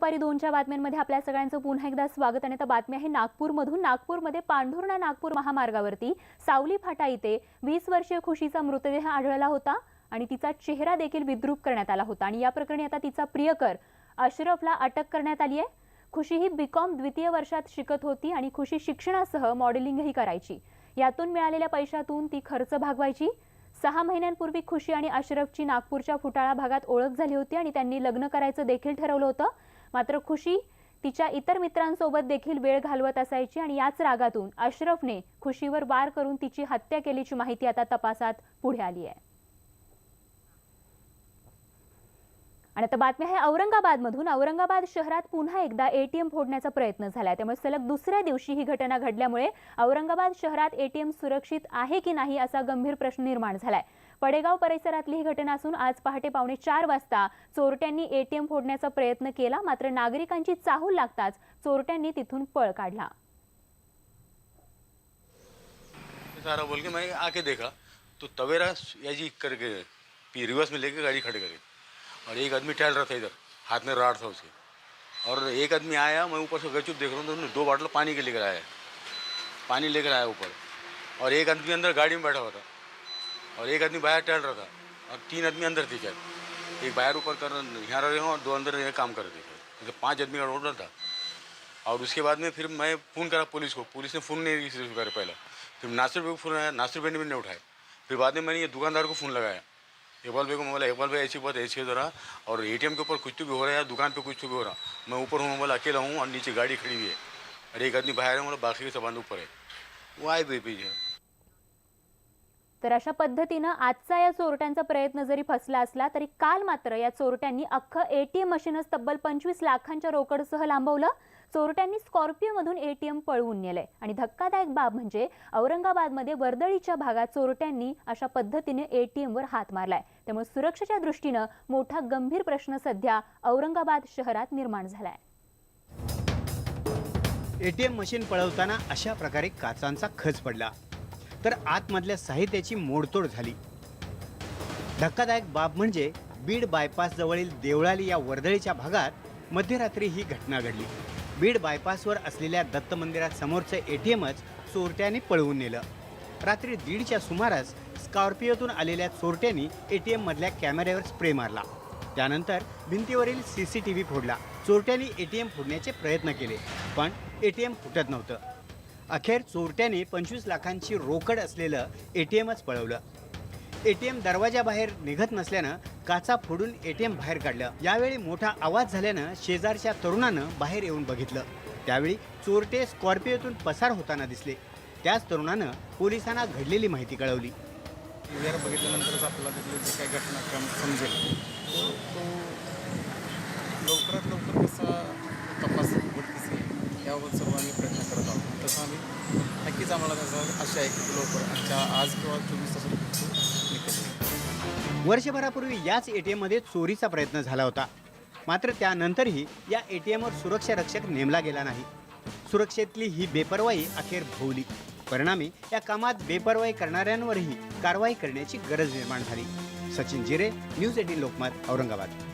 दुपारी दोनच्या बातम्यांमध्ये आपल्या सगळ्यांचं पुन्हा एकदा स्वागत आणि आता बातमी आहे नागपूरमधून. नागपूरमध्ये पांढुर्णा नागपूर महामार्गावरती सावली फाटा इथे वीस वर्षीय खुशीचा मृतदेह आढळला होता आणि तिचा चेहरा देखील विद्रूप करण्यात आला होता. आणि या प्रकरणी आता तिचा प्रियकर अशरफला अटक करण्यात आली आहे. खुशी ही बीकॉम द्वितीय वर्षात शिकत होती आणि खुशी शिक्षणासह मॉडेलिंगही करायची. यातून मिळालेल्या पैशातून ती खर्च भागवायची. सहा महिन्यांपूर्वी खुशी आणि अशरफची नागपूरच्या फुटाळा भागात ओळख झाली होती आणि त्यांनी लग्न करायचं देखील ठरवलं होतं. मात्र खुशी तिच्या इतर मित्रांसोबत देखील वेळ घालवत असायची आणि याच रागातून अशरफने खुशीवर वार करून तिची हत्या केल्याची माहिती आता तपासात पुढे आली आहे. आणि आता बातमी आहे औरंगाबादमधून. औरंगाबाद शहरात पुन्हा एकदा एटीएम फोडण्याचा प्रयत्न झाला त्यामुळे सलग दुसऱ्या दिवशी ही घटना घडल्यामुळे औरंगाबाद शहरात एटीएम सुरक्षित आहे की नाही असा गंभीर प्रश्न निर्माण झालाय. पडेगाव परिसरातली ही घटना असून आज पहाटे पावणे चार वाजता चोरट्यांनी एटीएम फोडण्याचा प्रयत्न केला. मात्र नागरिकांची चाहूल लागताच चोरट्यांनी तिथून पळ काढला. सारा बोल के मैं आके देखा। तो तवेरा ऐसी करके पी रिवर्स में लेके गाड़ी खड़े करी और एक आदमी टहल रहा था इधर, हाथ में राड था उसके। और एक आदमी आया, मैं ऊपर से गचुप देख रहा हूँ तो उसने दो बाटल पानी के लेकर आया। पानी लेकर आया ऊपर। और एक आदमी अंदर गाड़ी में बैठा हुआ था। और एक आदमी बाहर टहल रहा था। और तीन आदमी अंदर थे क्या एक बाहर ऊपर कर यहाँ रहे और दो अंदर काम कर रहे थे। मतलब पाँच आदमी का टोटल था। और उसके बाद में फिर मैं फ़ोन करा पुलिस को। पुलिस ने फ़ोन नहीं रिसीव करा पहला। फिर नासिर भाई को फ़ोन आया। नासिर भाई ने भी नहीं उठाया। फिर बाद में मैंने ये दुकानदार को फ़ोन लगाया। इकबाल भाई को मैं बोला इकबाल भाई ऐसी बात ऐसी है ज़रा। और एटीएम के ऊपर कुछ तो भी हो रहा है दुकान पर कुछ तो भी हो रहा। मैं ऊपर हूँ बोला अकेला हूँ और नीचे गाड़ी खड़ी हुई है। अरे एक आदमी बाहर है बोला बाकी के सामान ऊपर है। वो आए बेपी पीछे तर अशा पद्धतीनं आजचा या चोरट्यांचा प्रयत्न जरी फसला असला तरी काल मात्र या चोरट्यांनी अख्खं एटीएम मशीनच तब्बल पंचवीस लाखांच्या रोकडसह लांबवलं. चोरट्यांनी स्कॉर्पिओमधून एटीएम पळवून नेलंय. आणि धक्कादायक बाब म्हणजे औरंगाबादमध्ये वर्दळीच्या भागात चोरट्यांनी अशा पद्धतीने एटीएमवर हात मारलाय. त्यामुळे सुरक्षेच्या दृष्टीनं मोठा गंभीर प्रश्न सध्या औरंगाबाद शहरात निर्माण झालाय. एटीएम मशीन पळवताना अशा प्रकारे काचांचा खच पडला. तर आतमधल्या साहित्याची मोडतोड झाली. धक्कादायक बाब म्हणजे बीड बायपास जवळील देवळाली या वर्दळीच्या भागात मध्यरात्री ही घटना घडली. बीड बायपासवर असलेल्या दत्त मंदिरासमोरचं ए टी एटीएमच चोरट्याने पळवून नेलं. रात्री दीडच्या सुमारास स्कॉर्पिओतून आलेल्या चोरट्यांनी एटीएम मधल्या कॅमेऱ्यावर स्प्रे मारला. त्यानंतर भिंतीवरील सी सी टी व्ही फोडला. चोरट्यांनी एटीएम फोडण्याचे प्रयत्न केले पण एटीएम फुटत नव्हतं. अखेर चोरट्याने पंचवीस लाखांची रोकड असलेलं ए टी एमच पळवलं. ए टी एम दरवाजाबाहेर निघत नसल्यानं काचा फोडून ए टी एम बाहेर काढलं. यावेळी मोठा आवाज झाल्यानं शेजारच्या तरुणानं बाहेर येऊन बघितलं. त्यावेळी चोरटे स्कॉर्पिओतून पसार होताना दिसले. त्याच तरुणानं पोलिसांना घडलेली माहिती कळवली. जर बघितल्यानंतरच आपल्याला जे काही घटनाक्रम समजेल. तो तो लवकरात लवकर कसा याबाबत सर्व आम्ही प्रयत्न करत आहोत. तसं आम्ही नक्कीच आम्हाला त्याचा आशा आहे की लवकर आजच्या आज किंवा चोवीस तासात तो निघेल वर्षभरापूर्वी याच एटीएममध्ये चोरीचा प्रयत्न झाला होता. मात्र त्यानंतरही या ए एटीएमवर सुरक्षा रक्षक नेमला गेला नाही. सुरक्षेतली ही बेपर्वाई अखेर भोवली. परिणामी या कामात बेपर्वाई करणाऱ्यांवरही कारवाई करण्याची गरज निर्माण झाली. सचिन जिरे न्यूज एटीन लोकमत औरंगाबाद.